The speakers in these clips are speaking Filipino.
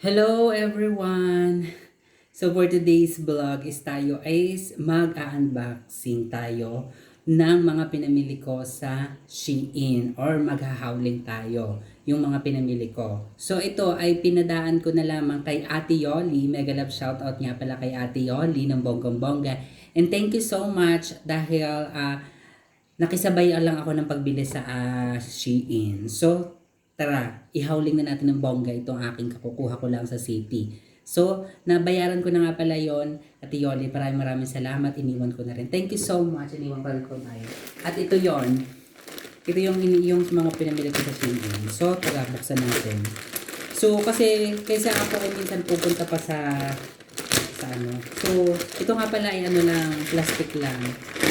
Hello everyone! So for today's vlog is tayo is mag-unboxing tayo ng mga pinamili ko sa Shein or maghahawling tayo yung mga pinamili ko. So ito ay pinadaan ko na lamang kay Ate Yoli. Mega love shoutout nga pala kay Ate Yoli ng Bonggang Bongga. And thank you so much dahil ah, nakisabay lang ako ng pagbili sa ah, Shein. So tara, ihawling na natin ng bongga itong aking kakukuha ko lang sa city. So, nabayaran ko na nga pala yon At Yoli, maraming maraming salamat. Iniwan ko na rin. Thank you so much. Iniwan ko rin ko tayo. At ito yon Ito yung, yung mga pinamili ko sa Shein. So, tara, buksan natin. So, kasi, kaysa ako ay minsan pupunta pa sa sa ano. So, ito nga pala ay ano lang, plastic lang.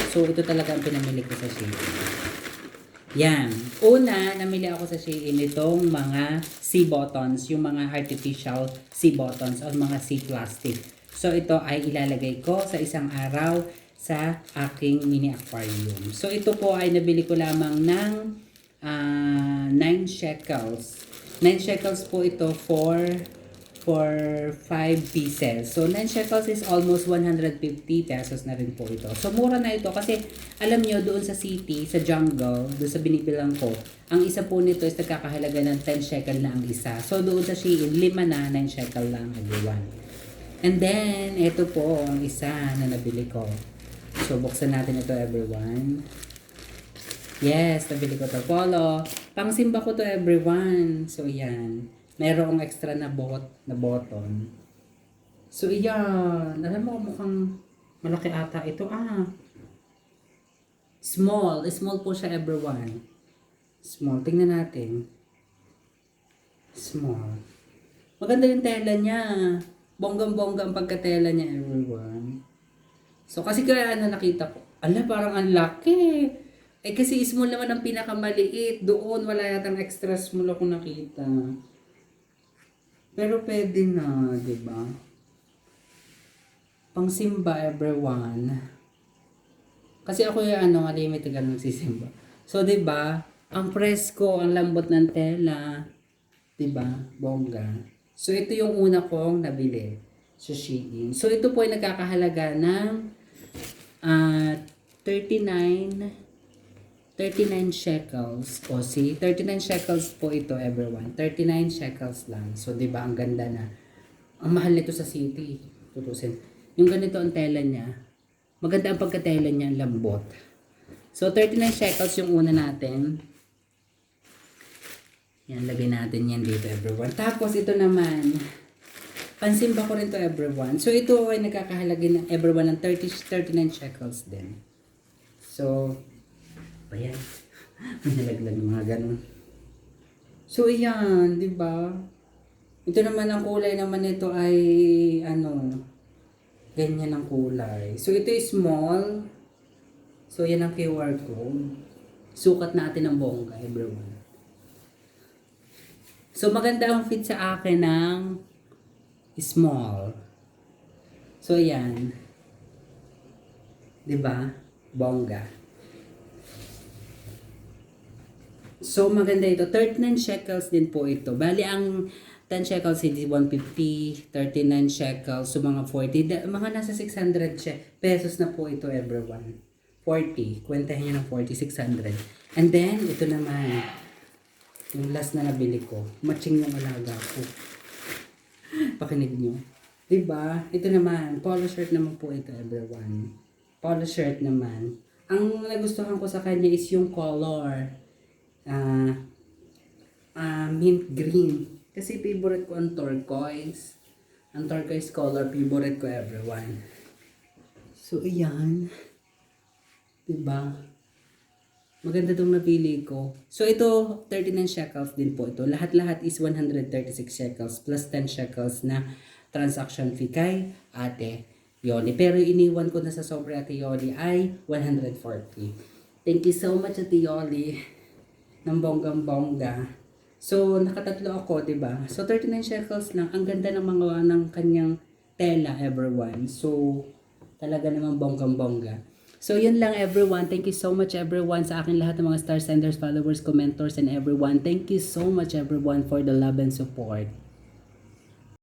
So, ito talaga ang pinamili ko sa Shein. Yan. Una, namili ako sa Shein itong mga sea buttons, yung mga artificial sea buttons o mga sea plastic. So, ito ay ilalagay ko sa isang araw sa aking mini aquarium. So, ito po ay nabili ko lamang ng ah, 9 shekels. 9 shekels po ito for for 5 pieces. So, 9 shekels is almost 150 pesos na rin po ito. So, mura na ito kasi alam nyo, doon sa city, sa jungle, doon sa binibilang ko, ang isa po nito is nagkakahalaga ng 10 shekel na ang isa. So, doon sa Shein, lima na, 9 shekel lang everyone. And then, ito po ang isa na nabili ko. So, buksan natin ito everyone. Yes, nabili ko to polo. Pangsimba ko to everyone. So, yan. Merong extra na bot na button. So, yan. Alam mo, mukhang malaki ata ito. Ah. Small. Small po siya everyone. Small. Tingnan natin. Small. Maganda yung tela niya. Bonggang-bongga ang pagkatela niya everyone. So, kasi kaya ano nakita ko, ala parang ang laki. Eh kasi small naman ang pinakamaliit. Doon wala yatang extra small ako nakita. Pero pwede na, di ba? Pangsimba everyone. Kasi ako yung ano, limited ka nagsisimba. So, di ba? Ang presko, ang lambot ng tela. Di ba? Bongga. So, ito yung una kong nabili sa Shein. So, ito po ay nagkakahalaga ng ah 39 39 shekels. O see, 39 shekels po ito everyone. 39 shekels lang. So, di ba ang ganda na. Ang mahal nito sa city. Tutusin. Yung ganito ang tela niya. Maganda ang pagkatela niya, lambot. So, 39 shekels yung una natin. Yan, lagay natin yan dito everyone. Tapos, ito naman. Pansimba ko rin to everyone. So, ito ay nagkakahalaga ng everyone ng 30, 39 shekels din. So, ba yan? May nalaglag mga ganun. So, iyan, di ba? Ito naman ang kulay naman nito ay, ano, ganyan ang kulay. So, ito is small. So, yan ang QR code. Sukat natin ang bongga, everyone. So, maganda ang fit sa akin ng small. So, yan. Ba? Bongga. So, maganda ito. 39 shekels din po ito. Bali, ang 10 shekels hindi 150, 39 shekels, so mga 40, da- mga nasa 600 she- pesos na po ito everyone. 40, kwentahin nyo ng 40, 600. And then, ito naman, yung last na nabili ko, matching yung alaga ko. Pakinig nyo. Diba? Ito naman, polo shirt naman po ito everyone. Polo shirt naman. Ang nagustuhan ko sa kanya is yung color. Ah, ah, mint green. Kasi favorite ko ang turquoise. Ang turquoise color, favorite ko everyone. So, iyan. Diba? Maganda itong napili ko. So, ito, 39 shekels din po ito. Lahat-lahat is 136 shekels plus 10 shekels na transaction fee kay ate Yoli. Pero iniwan ko na sa sobre ate Yoli ay 140. Thank you so much ate Yoli ng bonggang-bongga. So, nakatatlo ako, 'di ba? So, 39 shekels lang. Ang ganda ng mga ng kanyang tela, everyone. So, talaga namang bonggang-bongga. So, yun lang everyone. Thank you so much everyone sa akin lahat ng mga star senders, followers, commentors, and everyone. Thank you so much everyone for the love and support.